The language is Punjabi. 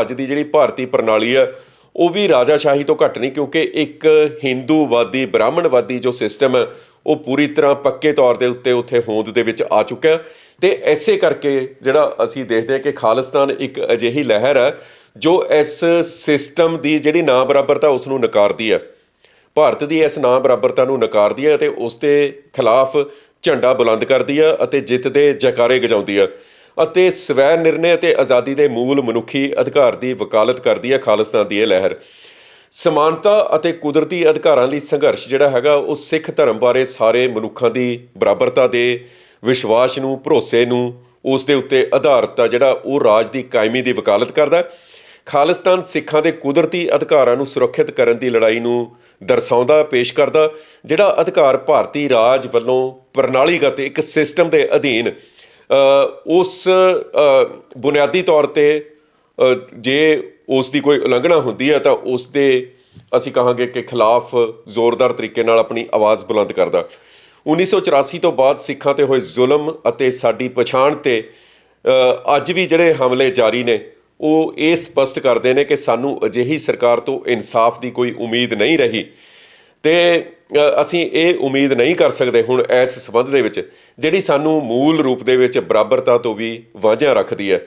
ਅੱਜ ਦੀ ਜਿਹੜੀ ਭਾਰਤੀ ਪ੍ਰਣਾਲੀ ਆ, ਉਹ ਵੀ ਰਾਜਾਸ਼ਾਹੀ ਤੋਂ ਘੱਟ ਨਹੀਂ, ਕਿਉਂਕਿ ਇੱਕ ਹਿੰਦੂਵਾਦੀ ਬ੍ਰਾਹਮਣਵਾਦੀ ਜੋ ਸਿਸਟਮ ਹੈ ਉਹ ਪੂਰੀ ਤਰ੍ਹਾਂ ਪੱਕੇ ਤੌਰ ਦੇ ਉੱਤੇ ਉੱਥੇ ਹੋਂਦ ਦੇ ਵਿੱਚ ਆ ਚੁੱਕਾ ਹੈ। ਤੇ ਐਸੇ ਕਰਕੇ ਜਿਹੜਾ ਅਸੀਂ ਦੇਖਦੇ ਹਾਂ ਕਿ ਖਾਲਿਸਤਾਨ ਇੱਕ ਅਜਿਹੀ ਲਹਿਰ ਹੈ ਜੋ ਇਸ ਸਿਸਟਮ ਦੀ ਜਿਹੜੀ ਨਾ ਬਰਾਬਰਤਾ ਉਸ ਨੂੰ ਨਕਾਰਦੀ ਹੈ ਭਾਰਤ ਦੀ ਇਸ ਨਾ ਬਰਾਬਰਤਾ ਨੂੰ ਨਕਾਰਦੀ ਹੈ ਅਤੇ ਉਸ ਦੇ ਖਿਲਾਫ ਝੰਡਾ ਬੁਲੰਦ ਕਰਦੀ ਹੈ ਅਤੇ ਜਿੱਤ ਦੇ ਜੈਕਾਰੇ ਗਜਾਉਂਦੀ ਹੈ ਅਤੇ ਸਵੈ ਨਿਰਣੇ ਅਤੇ ਆਜ਼ਾਦੀ ਦੇ ਮੂਲ ਮਨੁੱਖੀ ਅਧਿਕਾਰ ਦੀ ਵਕਾਲਤ ਕਰਦੀ ਹੈ ਖਾਲਿਸਤਾਨ ਦੀ ਇਹ ਲਹਿਰ। ਸਮਾਨਤਾ ਅਤੇ ਕੁਦਰਤੀ ਅਧਿਕਾਰਾਂ ਲਈ ਸੰਘਰਸ਼ ਜਿਹੜਾ ਹੈਗਾ, ਉਹ ਸਿੱਖ ਧਰਮ ਬਾਰੇ ਸਾਰੇ ਮਨੁੱਖਾਂ ਦੀ ਬਰਾਬਰਤਾ ਦੇ, ਵਿਸ਼ਵਾਸ ਨੂੰ, ਭਰੋਸੇ ਨੂੰ, ਉਸ ਦੇ ਉੱਤੇ ਆਧਾਰਿਤ ਆ ਜਿਹੜਾ ਉਹ ਰਾਜ ਦੀ ਕਾਇਮੀ ਦੀ ਵਕਾਲਤ ਕਰਦਾ ਖਾਲਿਸਤਾਨ ਸਿੱਖਾਂ ਦੇ ਕੁਦਰਤੀ ਅਧਿਕਾਰਾਂ ਨੂੰ ਸੁਰੱਖਿਅਤ ਕਰਨ ਦੀ ਲੜਾਈ ਨੂੰ ਦਰਸਾਉਂਦਾ, ਪੇਸ਼ ਕਰਦਾ, ਜਿਹੜਾ ਅਧਿਕਾਰ ਭਾਰਤੀ ਰਾਜ ਵੱਲੋਂ ਪ੍ਰਣਾਲੀਗਤ ਇੱਕ ਸਿਸਟਮ ਦੇ ਅਧੀਨ ਉਸ ਬੁਨਿਆਦੀ ਤੌਰ ਤੇ ਜੇ ਉਸ ਦੀ ਕੋਈ ਉਲੰਘਣਾ ਹੁੰਦੀ ਹੈ ਤਾਂ ਉਸ ਦੇ ਅਸੀਂ ਕਹਾਂਗੇ ਕਿ ਖਿਲਾਫ ਜ਼ੋਰਦਾਰ ਤਰੀਕੇ ਨਾਲ ਆਪਣੀ ਆਵਾਜ਼ ਬੁਲੰਦ ਕਰਦਾ। 1984 ਤੋਂ ਬਾਅਦ ਸਿੱਖਾਂ ਤੇ ਹੋਏ ਜ਼ੁਲਮ ਅਤੇ ਸਾਡੀ ਪਛਾਣ ਤੇ ਅੱਜ ਵੀ ਜਿਹੜੇ ਹਮਲੇ ਜਾਰੀ ਨੇ, ਉਹ ਇਹ ਸਪਸ਼ਟ ਕਰਦੇ ਨੇ ਕਿ ਸਾਨੂੰ ਅਜਿਹੀ ਸਰਕਾਰ ਤੋਂ ਇਨਸਾਫ ਦੀ ਕੋਈ ਉਮੀਦ ਨਹੀਂ ਰਹੀ। ਤੇ ਅਸੀਂ ਇਹ ਉਮੀਦ ਨਹੀਂ ਕਰ ਸਕਦੇ ਹੁਣ ਇਸ ਸਬੰਧ ਦੇ ਵਿੱਚ, ਜਿਹੜੀ ਸਾਨੂੰ ਮੂਲ ਰੂਪ ਦੇ ਵਿੱਚ ਬਰਾਬਰਤਾ ਤੋਂ ਵੀ ਵਾਂਝਾ ਰੱਖਦੀ ਹੈ।